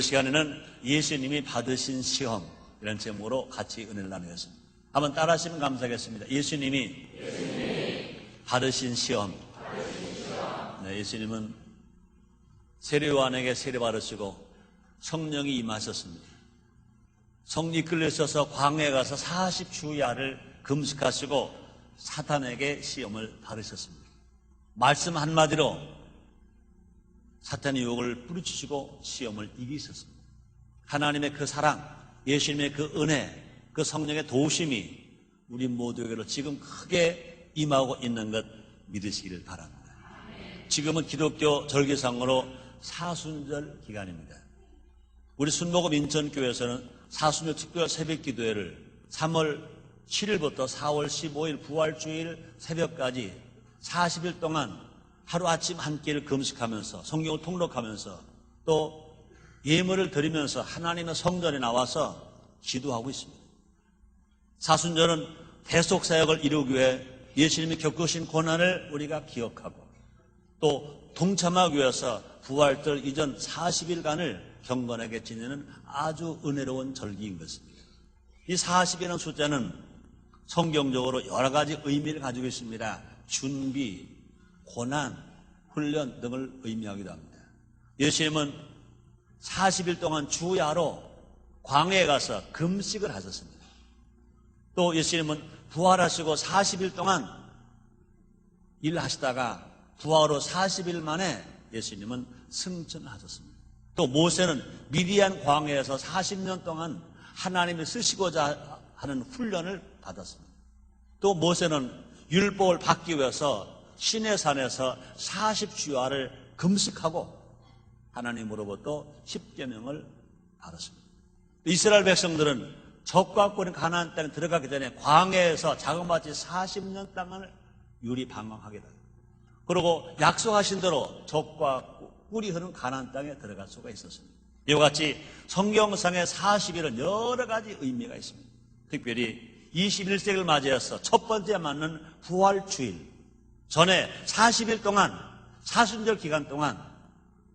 오늘 시간에는 예수님이 받으신 시험 이런 제목으로 같이 은혜를 나누겠습니다. 한번 따라하시면 감사하겠습니다. 예수님이, 받으신 시험. 네, 예수님은 세례요한에게 세례 받으시고 성령이 임하셨습니다. 성리 끌려셔서 광야에 가서 40주야를 금식하시고 사탄에게 시험을 받으셨습니다. 말씀 한마디로 사탄의 유혹을 뿌리치시고 시험을 이기셨습니다. 하나님의 그 사랑, 예수님의 그 은혜, 그 성령의 도우심이 우리 모두에게로 지금 크게 임하고 있는 것 믿으시기를 바랍니다. 지금은 기독교 절기상으로 사순절 기간입니다. 우리 순복음 인천교회에서는 사순절 특별 새벽 기도회를 3월 7일부터 4월 15일 부활주일 새벽까지 40일 동안 하루아침 한 끼를 금식하면서 성경을 통독하면서 또 예물을 드리면서 하나님의 성전에 나와서 기도하고 있습니다. 사순절은 대속 사역을 이루기 위해 예수님이 겪으신 고난을 우리가 기억하고 또 동참하기 위해서 부활절 이전 40일간을 경건하게 지내는 아주 은혜로운 절기인 것입니다. 이 40이라는 숫자는 성경적으로 여러 가지 의미를 가지고 있습니다. 준비, 고난, 훈련 등을 의미하기도 합니다. 예수님은 40일 동안 주야로 광야에 가서 금식을 하셨습니다. 또 예수님은 부활하시고 40일 동안 일하시다가 부활 후 40일 만에 예수님은 승천을 하셨습니다. 또 모세는 미디안 광야에서 40년 동안 하나님을 쓰시고자 하는 훈련을 받았습니다. 또 모세는 율법을 받기 위해서 시내산에서 40주야를 금식하고 하나님으로부터 십계명을 받았습니다. 이스라엘 백성들은 적과 꿀인 가나안 땅에 들어가기 전에 광야에서 자그마치 40년 땅을 유리 방황하게 됩니다. 그리고 약속하신 대로 적과 꿀이 흐르는 가나안 땅에 들어갈 수가 있었습니다. 이와 같이 성경상의 40일은 여러 가지 의미가 있습니다. 특별히 21세기를 맞이해서 첫 번째 맞는 부활주일 전에 40일 동안 사순절 기간 동안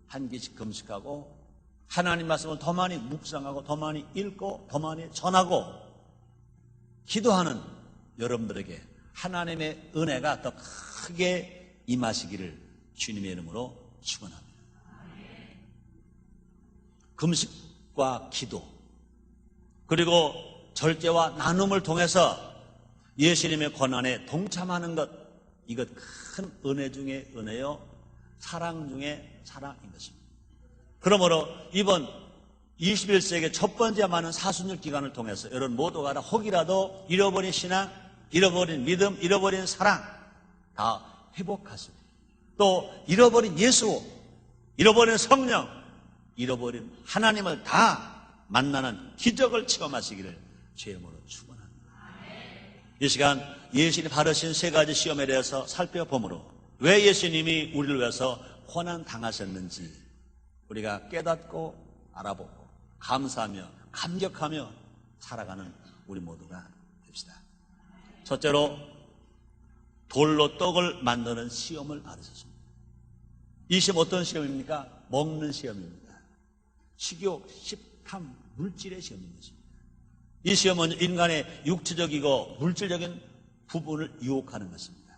한 기씩 금식하고 하나님 말씀을 더 많이 묵상하고 더 많이 읽고 더 많이 전하고 기도하는 여러분들에게 하나님의 은혜가 더 크게 임하시기를 주님의 이름으로 축원합니다. 금식과 기도 그리고 절제와 나눔을 통해서 예수님의 권한에 동참하는 것 이것 큰 은혜 중의 은혜요 사랑 중의 사랑인 것입니다. 그러므로 이번 21세기 첫 번째 많은 사순절 기간을 통해서 여러분 모두가 다 혹이라도 잃어버린 신앙, 잃어버린 믿음, 잃어버린 사랑 다 회복하시고 또 잃어버린 예수, 잃어버린 성령, 잃어버린 하나님을 다 만나는 기적을 체험하시기를 죄음으로 축원합니다. 이 시간 예수님이 받으신 세 가지 시험에 대해서 살펴보므로 왜 예수님이 우리를 위해서 고난 당하셨는지 우리가 깨닫고 알아보고 감사하며 감격하며 살아가는 우리 모두가 됩시다. 첫째로 돌로 떡을 만드는 시험을 받으셨습니다. 이 시험 어떤 시험입니까? 먹는 시험입니다. 식욕, 식탐, 물질의 시험인 것입니다. 이 시험은 인간의 육체적이고 물질적인 부분을 유혹하는 것입니다.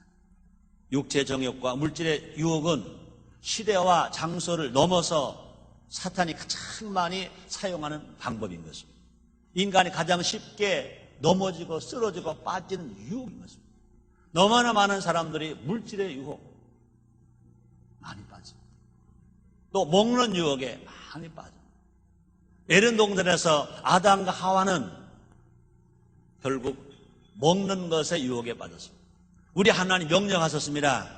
육체 정욕과 물질의 유혹은 시대와 장소를 넘어서 사탄이 가장 많이 사용하는 방법인 것입니다. 인간이 가장 쉽게 넘어지고 쓰러지고 빠지는 유혹인 것입니다. 너무나 많은 사람들이 물질의 유혹 많이 빠집니다. 또 먹는 유혹에 많이 빠집니다. 에른 동산에서 아담과 하와는 결국 먹는 것에 유혹에 빠졌습니다. 우리 하나님 명령하셨습니다.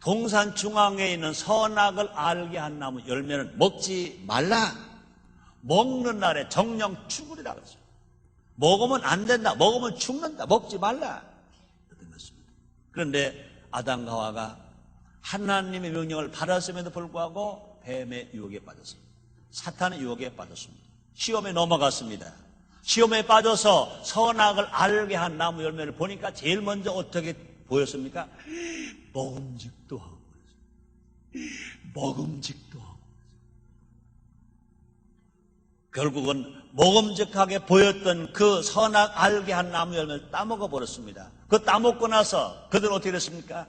동산 중앙에 있는 선악을 알게 한 나무 열매는 먹지 말라. 먹는 날에 정령 죽으리라 그랬어요. 먹으면 안 된다. 먹으면 죽는다. 먹지 말라. 그런데 아담과 하와가 하나님의 명령을 받았음에도 불구하고 뱀의 유혹에 빠졌습니다. 사탄의 유혹에 빠졌습니다. 시험에 넘어갔습니다. 시험에 빠져서 선악을 알게 한 나무 열매를 보니까 제일 먼저 어떻게 보였습니까? 먹음직도 하고 먹음직도 하고 결국은 모금직하게 보였던 그 선악 알게 한 나무 열매를 따먹어 버렸습니다. 그 따먹고 나서 그들은 어떻게 됐습니까?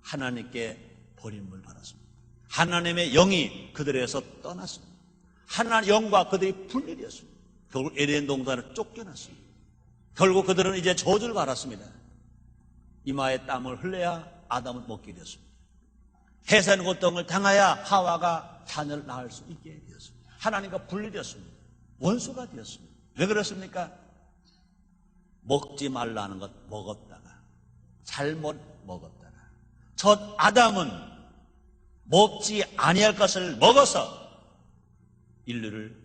하나님께 버림을 받았습니다. 하나님의 영이 그들에서 떠났습니다. 하나님 영과 그들이 분리되었습니다. 결국 에덴 동산을 쫓겨났습니다. 결국 그들은 이제 저주를 받았습니다. 이마에 땀을 흘려야 아담을 먹게 되었습니다. 해산 고통을 당하야 하와가 자녀를 낳을 수 있게 되었습니다. 하나님과 분리되었습니다. 원수가 되었습니다. 왜 그렇습니까? 먹지 말라는 것 먹었다가 잘못 먹었다가 첫 아담은 먹지 아니할 것을 먹어서 인류를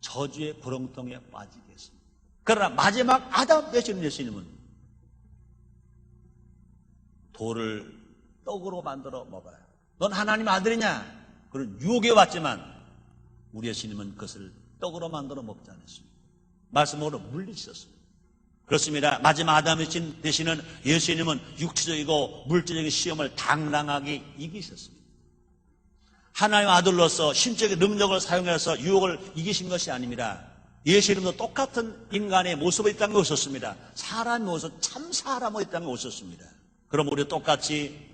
저주의 구렁텅이에 빠지게 했습니다. 그러나 마지막 아담 되신 예수님은 돌을 떡으로 만들어 먹어요. 넌 하나님 아들이냐? 그런 유혹에 왔지만 우리 예수님은 그것을 떡으로 만들어 먹지 않았습니다. 말씀으로 물리쳤습니다. 그렇습니다. 마지막 아담이 되시는 예수님은 육체적이고 물질적인 시험을 당당하게 이기셨습니다. 하나님 아들로서 신적인 능력을 사용해서 유혹을 이기신 것이 아닙니다. 예수님도 똑같은 인간의 모습을 이 땅에 오셨습니다. 사람의 모습, 참 사람의 이 땅에 오셨습니다. 그럼 우리 똑같이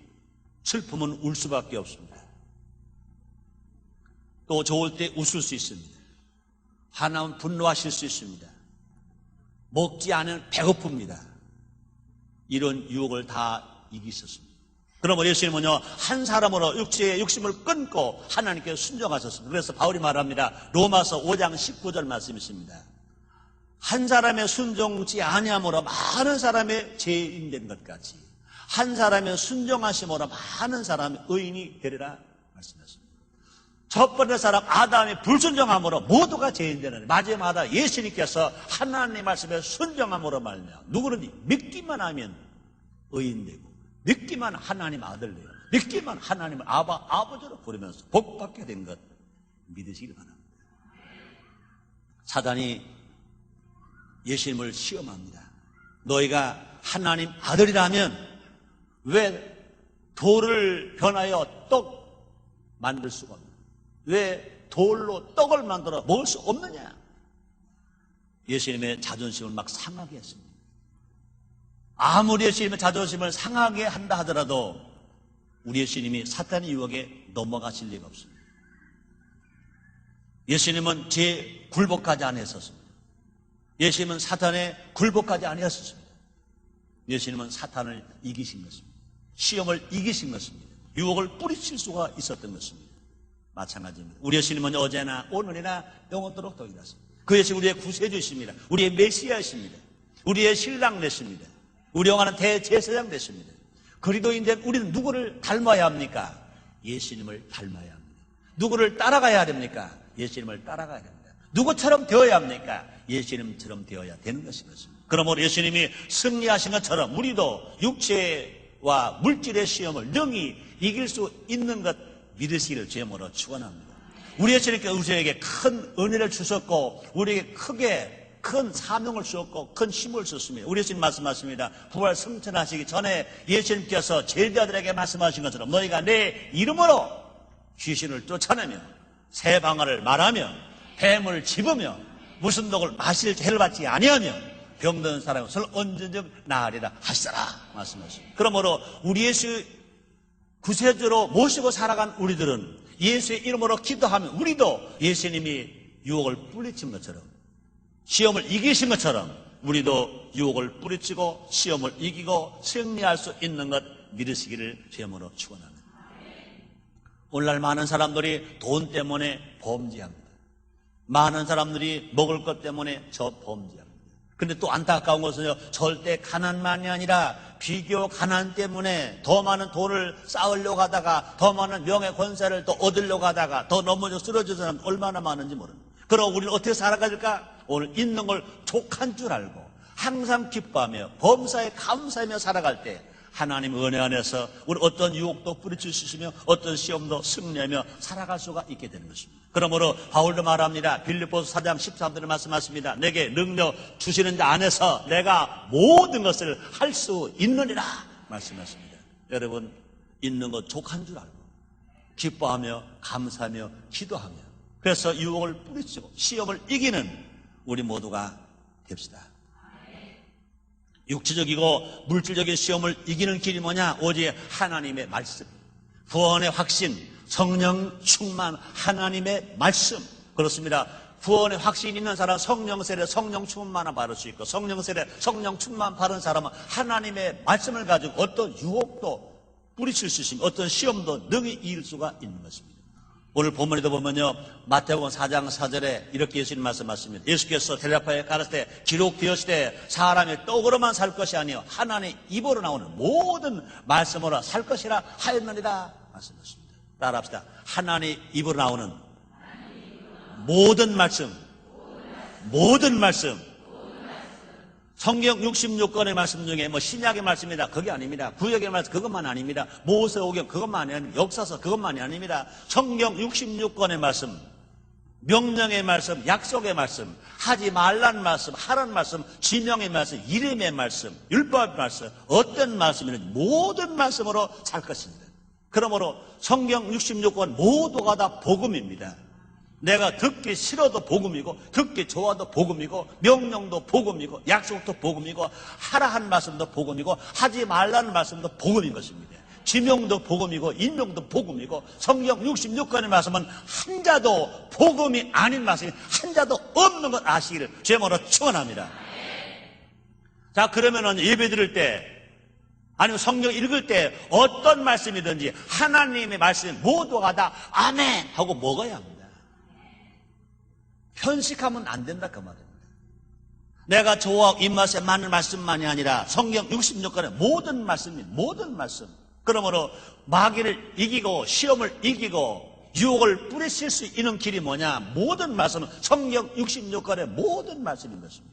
슬픔은 울 수밖에 없습니다. 또 좋을 때 웃을 수 있습니다. 하나는 분노하실 수 있습니다. 먹지 않은 배고픕니다. 이런 유혹을 다 이기셨습니다. 그러면 예수님은 요, 한 사람으로 육체의 육심을 끊고 하나님께 순종하셨습니다. 그래서 바울이 말합니다. 로마서 5장 19절 말씀이 있습니다. 한 사람의 순종치 아니함으로 많은 사람의 죄인 된것 같이 한 사람의 순종하심으로 많은 사람의 의인이 되리라 말씀하셨습니다. 첫 번째 사람 아담이 불순종함으로 모두가 죄인 되는 마지막에 예수님께서 하나님의 말씀에 순종함으로 말며 누구든지 믿기만 하면 의인 되고 믿기만 하나님 아들 되고 믿기만 하나님을 아바 아버지로 부르면서 복받게 된 것 믿으시기 바랍니다. 사단이 예수님을 시험합니다. 너희가 하나님 아들이라면 왜 돌을 변하여 떡 만들 수가 없냐? 왜 돌로 떡을 만들어 먹을 수 없느냐? 예수님의 자존심을 막 상하게 했습니다. 아무리 예수님의 자존심을 상하게 한다 하더라도 우리 예수님이 사탄의 유혹에 넘어가실 리가 없습니다. 예수님은 제 굴복하지 않으셨습니다. 예수님은 사탄에 굴복하지 아니었습니다. 예수님은 사탄을 이기신 것입니다. 시험을 이기신 것입니다. 유혹을 뿌리칠 수가 있었던 것입니다. 마찬가지입니다. 우리 예수님은 어제나 오늘이나 영원토록 동일하십니다. 그 예수 우리의 구세주이십니다. 우리의 메시아이십니다. 우리의 신랑 되십니다. 우리 영화는 대제사장 되십니다. 그리도인된 우리는 누구를 닮아야 합니까? 예수님을 닮아야 합니다. 누구를 따라가야 됩니까? 예수님을 따라가야 됩니다. 누구처럼 되어야 합니까? 예수님처럼 되어야 되는 것입니다. 그러므로 예수님이 승리하신 것처럼 우리도 육체와 물질의 시험을 능히 이길 수 있는 것 믿으시기를 주님으로 축원합니다. 우리 예수님께 우리에게 큰 은혜를 주셨고 우리에게 크게 큰 사명을 주었고 큰 힘을 주셨습니다. 우리 예수님 말씀하십니다. 부활 승천하시기 전에 예수님께서 제자들에게 말씀하신 것처럼 너희가 내 이름으로 귀신을 쫓아내며 새 방언을 말하며 뱀을 집으며 무슨 독을 마실 죄를 받지 아니하며 병든 사람을 언제든 나으리라 하시더라 말씀하십니다. 그러므로 우리 예수 구세주로 모시고 살아간 우리들은 예수의 이름으로 기도하면 우리도 예수님이 유혹을 뿌리친 것처럼 시험을 이기신 것처럼 우리도 유혹을 뿌리치고 시험을 이기고 승리할 수 있는 것 믿으시기를 주님으로 축원합니다. 오늘날 많은 사람들이 돈 때문에 범죄합니다. 많은 사람들이 먹을 것 때문에 저 범죄합니다. 근데 또 안타까운 것은요, 절대 가난만이 아니라 비교 가난 때문에 더 많은 돈을 쌓으려고 하다가 더 많은 명예 권세를 또 얻으려고 하다가 더 넘어져 쓰러진 사람 얼마나 많은지 모릅니다. 그럼 우리는 어떻게 살아가야 될까? 오늘 있는 걸 족한 줄 알고 항상 기뻐하며 범사에 감사하며 살아갈 때 하나님 은혜 안에서 우리 어떤 유혹도 있으며 어떤 시험도 승리하며 살아갈 수가 있게 되는 것입니다. 그러므로 바울도 말합니다. 빌립보서 4장 13절에 말씀하십니다. 내게 능력 주시는 자 안에서 내가 모든 것을 할 수 있느니라 말씀하십니다. 여러분 있는 것 족한 줄 알고 기뻐하며 감사하며 기도하며 그래서 유혹을 뿌리치고 시험을 이기는 우리 모두가 됩시다. 육체적이고 물질적인 시험을 이기는 길이 뭐냐? 오직 하나님의 말씀. 구원의 확신, 성령 충만, 하나님의 말씀. 그렇습니다. 구원의 확신 있는 사람 성령 세례 성령 충만만 받을 수 있고 성령 세례 성령 충만 받은 사람은 하나님의 말씀을 가지고 어떤 유혹도 뿌리칠 수 있으며 어떤 시험도 능히 이길 수가 있는 것입니다. 오늘 본문에도 보면요 마태복음 4장 4절에 이렇게 예수님 말씀하십니다. 예수께서 델라파에 가르칠 때 기록되었을 사람의 떡으로만 살 것이 아니요 하나님의 입으로 나오는 모든 말씀으로 살 것이라 하였느니라 말씀하십니다. 따라합시다. 하나님의 입으로 나오는 모든 말씀, 모든 말씀. 성경 66권의 말씀 중에 뭐 신약의 말씀이다. 그게 아닙니다. 구역의 말씀 그것만 아닙니다. 모세오경 그것만이 아닙니다. 역사서 그것만이 아닙니다. 성경 66권의 말씀, 명령의 말씀, 약속의 말씀, 하지 말란 말씀, 하란 말씀, 지명의 말씀, 이름의 말씀, 율법의 말씀, 어떤 말씀이든 모든 말씀으로 살 것입니다. 그러므로 성경 66권 모두가 다 복음입니다. 내가 듣기 싫어도 복음이고 듣기 좋아도 복음이고 명령도 복음이고 약속도 복음이고 하라 한 말씀도 복음이고 하지 말라는 말씀도 복음인 것입니다. 지명도 복음이고 인명도 복음이고 성경 66권의 말씀은 한 자도 복음이 아닌 말씀이 한 자도 없는 것 아시기를 제모로 축원합니다. 자 그러면은 예배 드릴 때 아니면 성경 읽을 때 어떤 말씀이든지 하나님의 말씀 모두가 다 아멘 하고 먹어야 합니다. 편식하면 안 된다 그 말입니다. 내가 좋아하고 입맛에 맞는 말씀만이 아니라 성경 66권의 모든 말씀이 모든 말씀. 그러므로 마귀를 이기고 시험을 이기고 유혹을 뿌리칠 수 있는 길이 뭐냐? 모든 말씀은 성경 66권의 모든 말씀인 것입니다.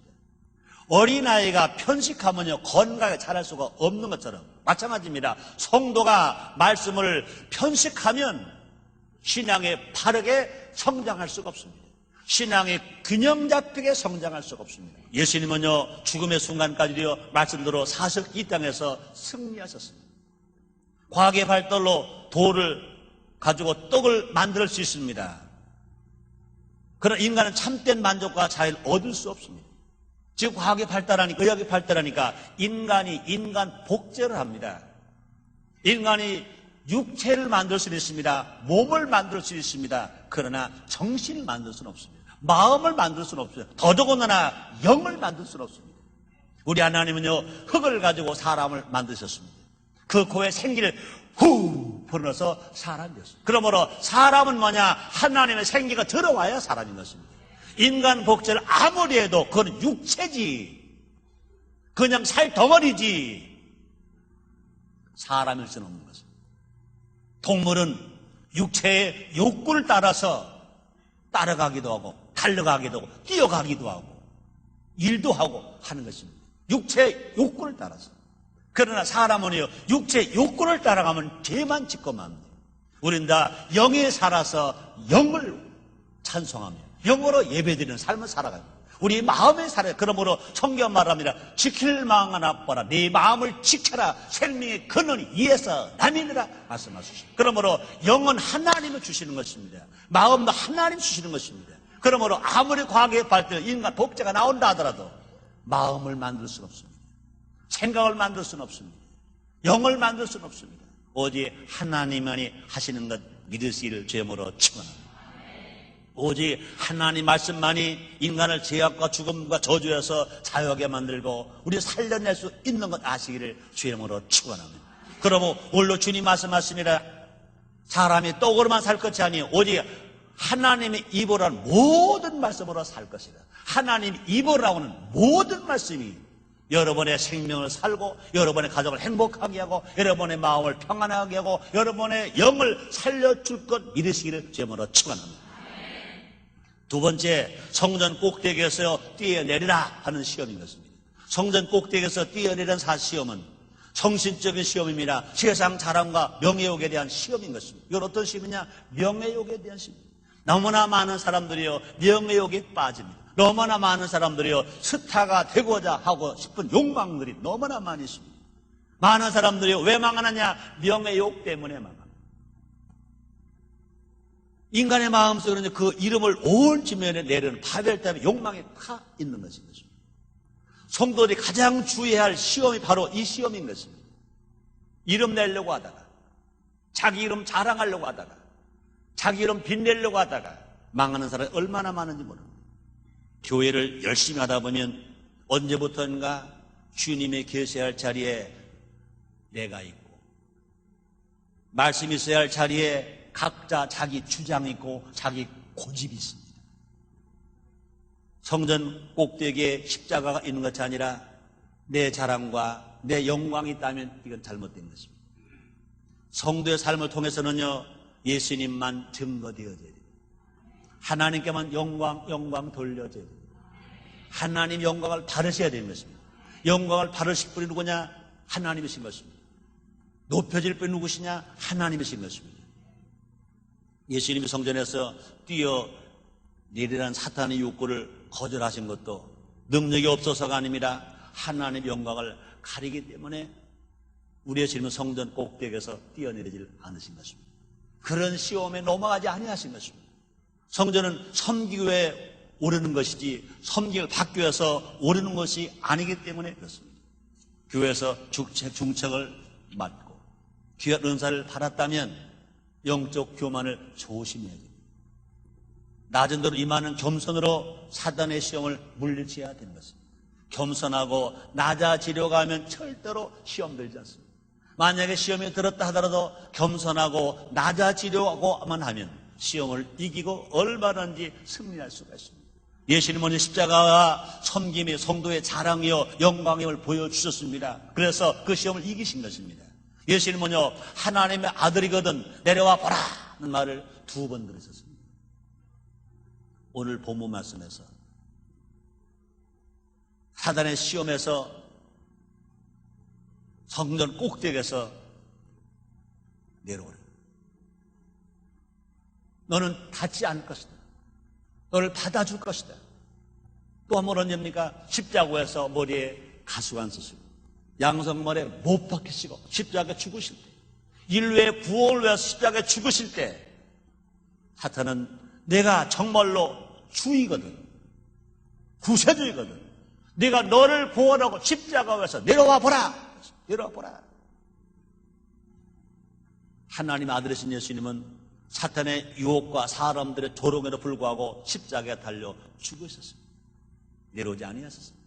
어린아이가 편식하면요, 건강하게 자랄 수가 없는 것처럼 마찬가지입니다. 성도가 말씀을 편식하면 신앙에 바르게 성장할 수가 없습니다. 신앙이 균형 잡히게 성장할 수가 없습니다. 예수님은요, 죽음의 순간까지도 말씀대로 이 땅에서 승리하셨습니다. 과학의 발달로 돌을 가지고 떡을 만들 수 있습니다. 그러나 인간은 참된 만족과 자유를 얻을 수 없습니다. 지금 과학이 발달하니까, 의학이 발달하니까 인간이 인간 복제를 합니다. 인간이 육체를 만들 수는 있습니다. 몸을 만들 수 있습니다. 그러나 정신을 만들 수는 없습니다. 마음을 만들 수는 없어요. 더더군다나 영을 만들 수는 없습니다. 우리 하나님은요, 흙을 가지고 사람을 만드셨습니다. 그 코에 생기를 후 불어서 사람이 되었습니다. 그러므로 사람은 뭐냐? 하나님의 생기가 들어와야 사람인 것입니다. 인간 복제를 아무리 해도 그건 육체지. 그냥 살 덩어리지. 사람일 수는 없는 것입니다. 동물은 육체의 욕구를 따라서 따라가기도 하고 달려가기도 하고 뛰어가기도 하고 일도 하고 하는 것입니다. 육체의 욕구를 따라서. 그러나 사람은요, 육체의 욕구를 따라가면 죄만 짓고 맙니다. 우린 다 영에 살아서 영을 찬송하며 영으로 예배드리는 삶을 살아갑니다. 우리 마음에 살아요. 그러므로 성경 말합니다. 지킬 하나 보라. 네 마음을 지켜라. 생명의 근원이 이에서 남이니라 말씀하시죠. 그러므로 영은 하나님을 주시는 것입니다. 마음도 하나님 주시는 것입니다. 그러므로 아무리 과학의 발달, 인간 복제가 나온다 하더라도 마음을 만들 수는 없습니다. 생각을 만들 수는 없습니다. 영을 만들 수는 없습니다. 오직 하나님만이 하시는 것 믿으시기를 죄물로 축원합니다. 오직 하나님 말씀만이 인간을 죄악과 죽음과 저주에서 자유하게 만들고 우리 살려낼 수 있는 것 아시기를 주임으로 축원합니다. 그러므로 오늘로 주님 말씀하십니다. 사람이 떡으로만 살 것이 아니요 오직 하나님의 하는 모든 말씀으로 살 것이다. 하나님 입으로 나오는 모든 말씀이 여러분의 생명을 살고 여러분의 가족을 행복하게 하고 여러분의 마음을 평안하게 하고 여러분의 영을 살려줄 것 믿으시기를 제물로 축원합니다. 두 번째 성전 꼭대기에서 뛰어내리라 하는 시험인 것입니다. 성전 꼭대기에서 뛰어내리는 사 시험은 정신적인 시험입니다. 세상 자랑과 명예욕에 대한 시험인 것입니다. 이건 어떤 시험이냐? 명예욕에 대한 시험입니다. 너무나 많은 사람들이요 명예욕에 빠집니다. 너무나 많은 사람들이요 스타가 되고자 하고 싶은 욕망들이 너무나 많이 있습니다. 많은 사람들이 왜 망하느냐? 명예욕 때문에 망합니다. 인간의 마음속에는 그 이름을 온 지면에 내리는 파멸tam의 욕망이 다 있는 것입니다. 성도들이 가장 주의해야 할 시험이 바로 이 시험인 것입니다. 이름 내려고 하다가, 자기 이름 자랑하려고 하다가, 자기 이름 빛내려고 하다가 망하는 사람이 얼마나 많은지 모릅니다. 교회를 열심히 하다 보면 언제부턴가 주님의 계셔야 할 자리에 내가 있고, 말씀이 있어야 할 자리에 각자 자기 주장이 있고 자기 고집이 있습니다. 성전 꼭대기에 십자가가 있는 것이 아니라 내 자랑과 내 영광이 있다면 이건 잘못된 것입니다. 성도의 삶을 통해서는요, 예수님만 증거되어져야 됩니다. 하나님께만 영광, 영광 돌려져야 됩니다. 하나님 영광을 바르셔야 되는 것입니다. 영광을 바르실 분이 누구냐? 하나님이신 것입니다. 높여질 분이 누구시냐? 하나님이신 것입니다. 예수님이 성전에서 뛰어 내리란 사탄의 욕구를 거절하신 것도 능력이 없어서가 아닙니다. 하나님의 영광을 가리기 때문에 우리의 질문 성전 꼭대기에서 뛰어내리질 않으신 것입니다. 그런 시험에 넘어가지 아니하신 것입니다. 성전은 위해 오르는 것이지 섬기를 위해서 오르는 것이 아니기 때문에 그렇습니다. 교회에서 중책, 중책을 맡고 귀한 은사를 받았다면 영적 교만을 조심해야 됩니다. 낮은 대로 임하는 겸손으로 사단의 시험을 물리쳐야 되는 것입니다. 겸손하고 낮아지려고 하면 절대로 시험 들지 않습니다. 만약에 시험이 들었다 하더라도 겸손하고 낮아지려고만 하면 시험을 이기고 얼마든지 승리할 수가 있습니다. 예수님은 십자가와 섬김이 성도의 자랑이요 영광임을 보여주셨습니다. 그래서 그 시험을 이기신 것입니다. 예수님은요 하나님의 아들이거든 내려와 보라는 말을 두 번 들으셨습니다. 오늘 본문 말씀에서 사단의 시험에서 성전 꼭대기에서 내려오래. 너는 닿지 않을 것이다. 너를 받아줄 것이다. 또한 번 언제입니까? 십자가에서 머리에 가수관 쓰시고 양성머리에 못 박히시고 십자가에 죽으실 때 인류의 구원을 위해서 십자가에 죽으실 때 사탄은 내가 정말로 주이거든 구세주이거든 내가 너를 구원하고 십자가에서 내려와 보라 내려와 보라 하나님 아들이신 예수님은 사탄의 유혹과 사람들의 조롱에도 불구하고 십자가에 달려 죽으셨습니다. 내려오지 아니하셨습니다.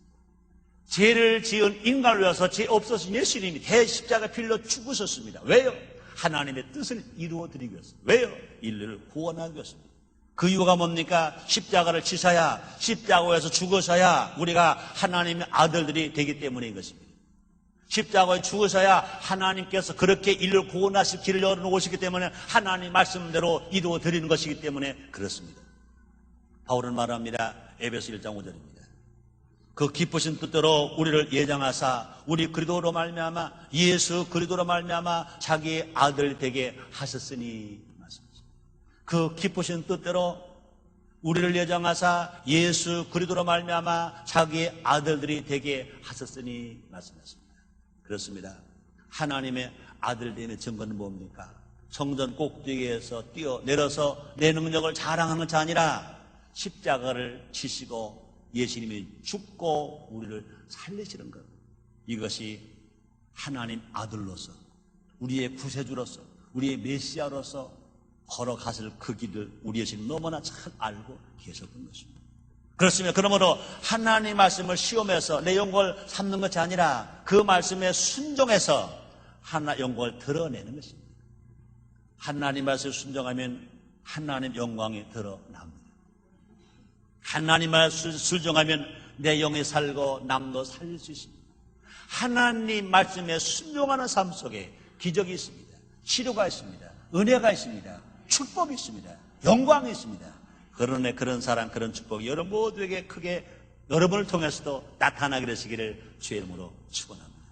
죄를 지은 인간을 위해서 죄 없어진 예수님이 대십자가 필러 죽으셨습니다. 왜요? 하나님의 뜻을 이루어 드리기 위해서. 왜요? 인류를 구원하기 위해서입니다. 그 이유가 뭡니까? 십자가를 치셔야 십자가에서 죽으셔야 우리가 하나님의 아들들이 되기 때문인 것입니다. 십자가에 죽으셔야 하나님께서 그렇게 인류를 구원하실 길을 열어놓으시기 때문에 하나님 말씀대로 이루어 드리는 것이기 때문에 그렇습니다. 바울은 말합니다. 에베소 1장 5절입니다. 그 기쁘신 뜻대로 우리를 예정하사 우리 그리도로 말미암아 예수 그리도로 말미암아 자기의 아들 되게 하셨으니 말씀하십니다. 그 기쁘신 뜻대로 우리를 예정하사 예수 그리도로 말미암아 자기의 아들들이 되게 하셨으니 말씀하십니다. 그렇습니다. 하나님의 아들 되는 증거는 뭡니까? 성전 꼭대기에서 뛰어 내려서 내 능력을 자랑하는 것이 아니라 십자가를 치시고 예수님이 죽고 우리를 살리시는 것. 이것이 하나님 아들로서 우리의 구세주로서 우리의 메시아로서 걸어갔을 그 길을 우리 예수님 너무나 잘 알고 계셨던 것입니다. 그렇습니다. 그러므로 하나님 말씀을 시험해서 내 영광을 삼는 것이 아니라 그 말씀에 순종해서 하나 영광을 드러내는 것입니다. 하나님 말씀을 순종하면 하나님 영광이 드러납니다. 하나님 말씀을 순종하면 내 영이 살고 남도 살릴 수 있습니다. 하나님 말씀에 순종하는 삶 속에 기적이 있습니다. 치료가 있습니다. 은혜가 있습니다. 축복이 있습니다. 영광이 있습니다. 그러네 그런 사랑 그런 축복이 여러분 모두에게 크게 여러분을 통해서도 나타나게 되시기를 주의 이름으로 축원합니다.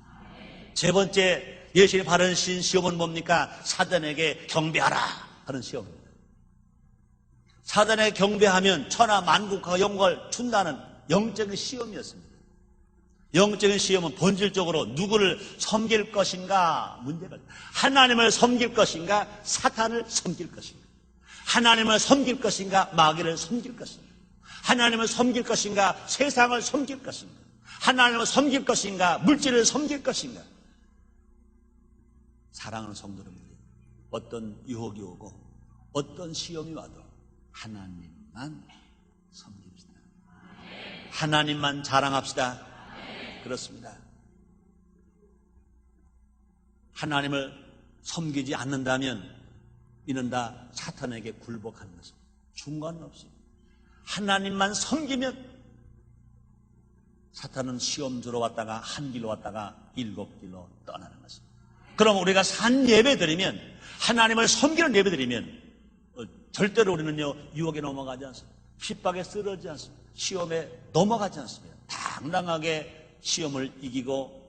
세 번째 예수님 바른 신 시험은 뭡니까? 사단에게 경배하라 하는 시험입니다. 사단에게 경배하면 천하 만국과 영광을 준다는 영적인 시험이었습니다. 영적인 시험은 본질적으로 누구를 섬길 것인가 문제가 하나님을 섬길 것인가 사탄을 섬길 것인가 하나님을 섬길 것인가 마귀를 섬길 것인가 하나님을 섬길 것인가 세상을 섬길 것인가 하나님을 섬길 것인가 물질을 섬길 것인가 사랑하는 성도들입니다. 어떤 유혹이 오고 어떤 시험이 와도 하나님만 섬깁시다. 하나님만 자랑합시다. 그렇습니다. 하나님을 섬기지 않는다면 이는 다 사탄에게 굴복하는 것입니다. 중간 없습니다. 하나님만 섬기면 사탄은 시험 주러 왔다가 한 길로 왔다가 일곱 길로 떠나는 것입니다. 그럼 우리가 산 예배 드리면 하나님을 섬기는 예배 드리면 어, 절대로 우리는요 유혹에 넘어가지 않습니다. 핍박에 쓰러지지 않습니다. 시험에 넘어가지 않습니다. 당당하게 시험을 이기고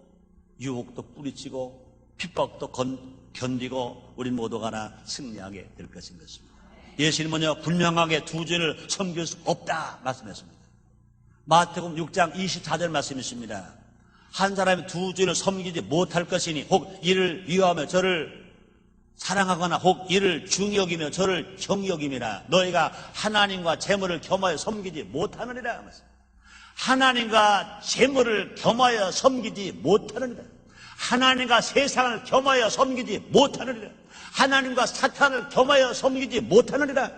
유혹도 뿌리치고 핍박도 건, 견디고 우리 모두가 하나 승리하게 될 것인 것입니다. 예수님은요 분명하게 두 주를 섬길 수 없다 말씀했습니다. 마태복음 6장 24절 말씀이십니다. 한 사람이 두 주를 섬기지 못할 것이니 혹 이를 위하며 저를 사랑하거나 혹 이를 여기며 저를 정히 여김이라 너희가 하나님과 재물을 겸하여 섬기지 못하느니라 하나님과 재물을 겸하여 섬기지 못하느니라 하나님과 세상을 겸하여 섬기지 못하느니라 하나님과 사탄을 겸하여 섬기지 못하느니라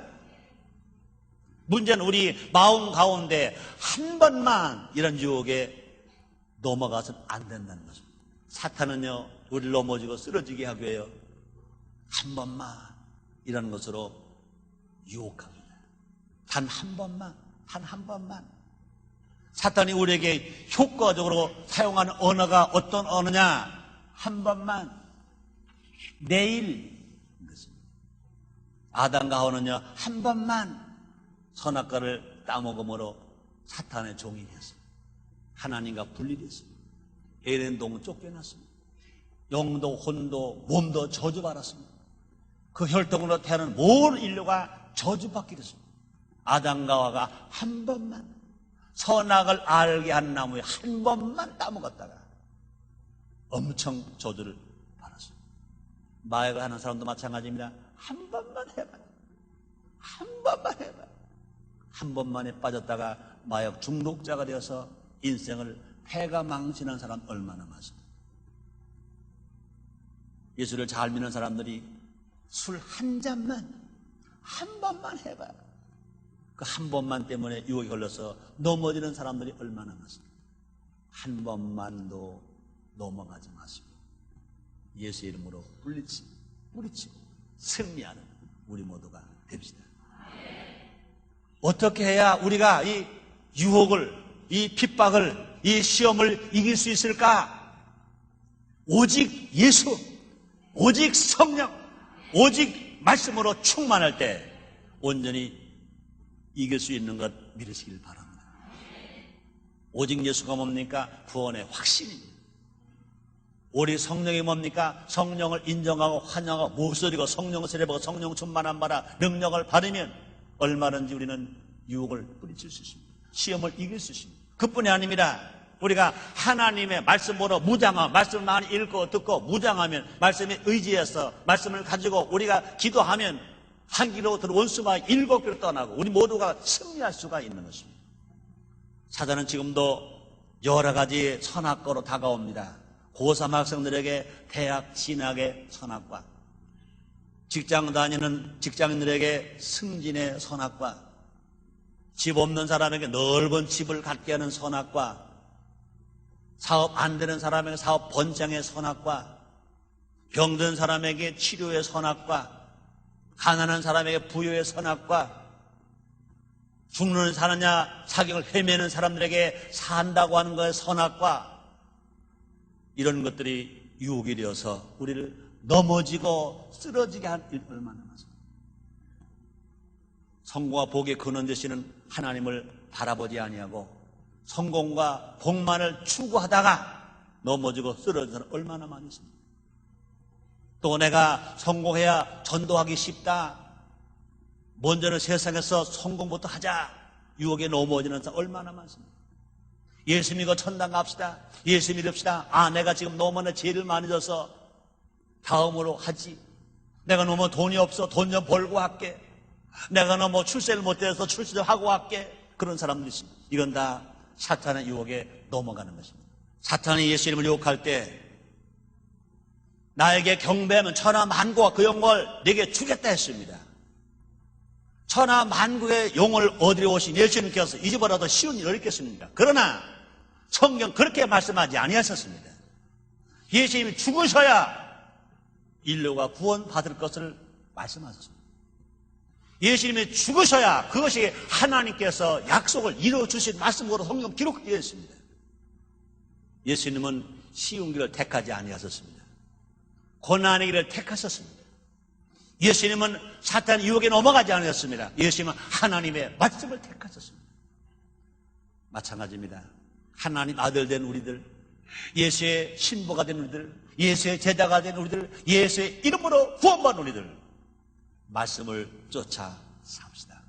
문제는 우리 마음 가운데 한 번만 이런 유혹에 넘어가서는 안 된다는 것입니다. 사탄은요, 우리를 넘어지고 쓰러지게 하기 위해요. 한 번만 이런 것으로 유혹합니다. 단 한 번만, 단 한 번만. 사탄이 우리에게 효과적으로 사용하는 언어가 어떤 언어냐? 한 번만. 내일. 아담과 하와는요, 한 번만 선악과를 따먹음으로 사탄의 종이 되었습니다. 하나님과 분리됐습니다. 에덴 동은 쫓겨났습니다. 영도 혼도 몸도 저주받았습니다. 그 혈통으로 태어난 모든 인류가 저주받게 됐습니다. 아담과 하와가 한 번만 선악을 알게 한 나무에 한 번만 따먹었다가 엄청 저주를 받았습니다. 마약을 하는 사람도 마찬가지입니다. 한 번만 해봐. 한 번만 해봐. 한 번만에 빠졌다가 마약 중독자가 되어서 인생을 패가 망치는 사람 얼마나 많습니까? 예수를 잘 믿는 사람들이 술 한 잔만 한 번만 해봐. 그 한 번만 때문에 유혹에 걸려서 넘어지는 사람들이 얼마나 많습니까? 한 번만도 넘어가지 마십니다. 예수 이름으로 물리치고 뿌리치고 승리하는 우리 모두가 됩시다. 어떻게 해야 우리가 이 유혹을, 이 핍박을, 이 시험을 이길 수 있을까? 오직 예수, 오직 성령, 오직 말씀으로 충만할 때 온전히 이길 수 있는 것 믿으시길 바랍니다. 오직 예수가 뭡니까? 구원의 확신입니다. 우리 성령이 뭡니까? 성령을 인정하고 환영하고 목소리고 성령을 세례보고 성령 충만한 바라 능력을 받으면 얼마든지 우리는 유혹을 뿌리칠 수 있습니다. 시험을 이길 수 있습니다. 그뿐이 아닙니다. 우리가 하나님의 말씀으로 무장하고 말씀을 많이 읽고 듣고 무장하면 말씀에 의지해서 말씀을 가지고 우리가 기도하면 한 길로 들 원수가 일곱 길로 떠나고 우리 모두가 승리할 수가 있는 것입니다. 사단은 지금도 여러 가지 선악과로 다가옵니다. 고3 학생들에게 대학 진학의 선악과, 직장 다니는 직장인들에게 승진의 선악과, 집 없는 사람에게 넓은 집을 갖게 하는 선악과, 사업 안 되는 사람에게 사업 번창의 선악과, 병든 사람에게 치료의 선악과, 가난한 사람에게 부여의 선악과, 죽는 사느냐 사경을 헤매는 사람들에게 산다고 하는 것의 선악과, 이런 것들이 유혹이 되어서 우리를 넘어지고 쓰러지게 한 일 얼마나 많습니다. 성공과 복의 근원 되시는 하나님을 바라보지 아니하고 성공과 복만을 추구하다가 넘어지고 사람 얼마나 많이 있습니다. 또 내가 성공해야 전도하기 쉽다. 먼저는 세상에서 성공부터 하자. 유혹에 넘어지는 사람 얼마나 많습니다. 예수 믿고 천당 갑시다. 예수 믿읍시다. 아, 내가 지금 너무나 죄를 많이 져서 다음으로 하지. 내가 너무 돈이 없어. 돈 좀 벌고 할게. 내가 너뭐 출세를 못해서 출세를 하고 갈게. 그런 사람들이 있습니다. 이건 다 사탄의 유혹에 넘어가는 것입니다. 사탄이 예수 이름을 유혹할 때 나에게 경배하면 천하 만국과 그 영광을 내게 주겠다 했습니다. 천하 만국의 용을 얻으려 오신 예수님께서 이제보다도 쉬운 일 어렵겠습니까? 그러나 성경 그렇게 말씀하지 아니하셨습니다. 예수님이 죽으셔야 인류가 구원받을 것을 말씀하셨습니다. 예수님이 죽으셔야 그것이 하나님께서 약속을 이루어 주신 말씀으로 성경 기록되어 있습니다. 예수님은 쉬운 길을 택하지 아니하셨습니다. 고난의 길을 택하셨습니다. 예수님은 사탄 유혹에 넘어가지 않으셨습니다. 예수님은 하나님의 말씀을 택하셨습니다. 마찬가지입니다. 하나님 아들 된 우리들, 예수의 신부가 된 우리들, 예수의 제자가 된 우리들, 예수의 이름으로 구원받은 우리들, 말씀을 쫓아 삽시다.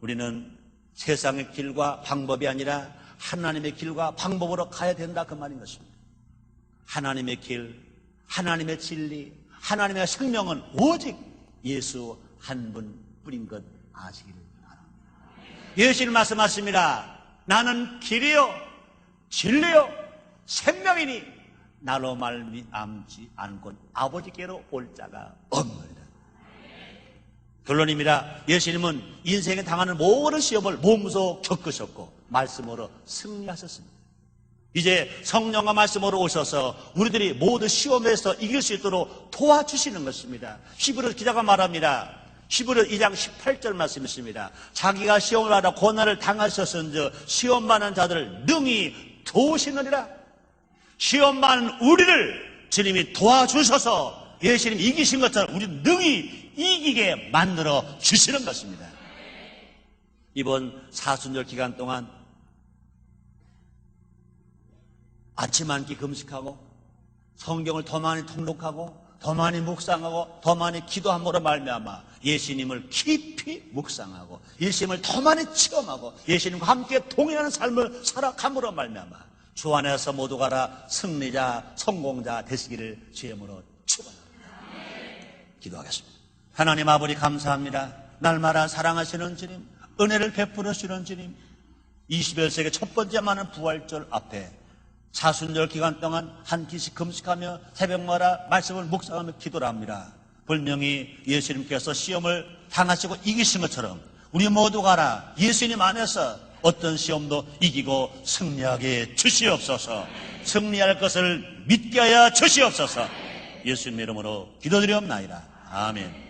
우리는 세상의 길과 방법이 아니라 하나님의 길과 방법으로 가야 된다 그 말인 것입니다. 하나님의 길, 하나님의 진리, 하나님의 생명은 오직 예수 한 분뿐인 것 아시기를 바랍니다. 예수님 말씀하십니다. 나는 길이요, 진리요, 생명이니 나로 말미암지 않고 아버지께로 올 자가 없느니라. 결론입니다. 예수님은 인생에 당하는 모든 시험을 몸소 겪으셨고 말씀으로 승리하셨습니다. 이제 성령과 말씀으로 오셔서 우리들이 모두 시험에서 이길 수 있도록 도와주시는 것입니다. 히브리 기자가 말합니다. 히브리 2장 18절 말씀 있습니다. 자기가 시험을 받아 고난을 당하셨은즉 시험 받는 자들을 능히 도우시느니라. 시험 받는 우리를 주님이 도와주셔서 예수님 이기신 것처럼 우리 능히 이기게 만들어 주시는 것입니다. 이번 사순절 기간 동안 아침 한 끼 금식하고 성경을 더 많이 통독하고 더 많이 묵상하고 더 많이 기도함으로 말미암아 예수님을 깊이 묵상하고 예수님을 더 많이 체험하고 예수님과 함께 동행하는 삶을 살아감으로 말미암아 주 안에서 모두 가라 승리자 성공자 되시기를 주임으로 축원합니다. 기도하겠습니다. 하나님 아버지 감사합니다. 날마다 사랑하시는 주님, 은혜를 베풀어 주시는 주님, 21세기 첫 번째 많은 부활절 앞에 사순절 기간 동안 한 끼씩 금식하며 새벽마다 말씀을 묵상하며 기도를 합니다. 분명히 예수님께서 시험을 당하시고 이기신 것처럼 우리 모두 가 라 예수님 안에서 어떤 시험도 이기고 승리하게 주시옵소서 승리할 것을 믿게 하여 주시옵소서 예수님 이름으로 기도드리옵나이다. 아멘.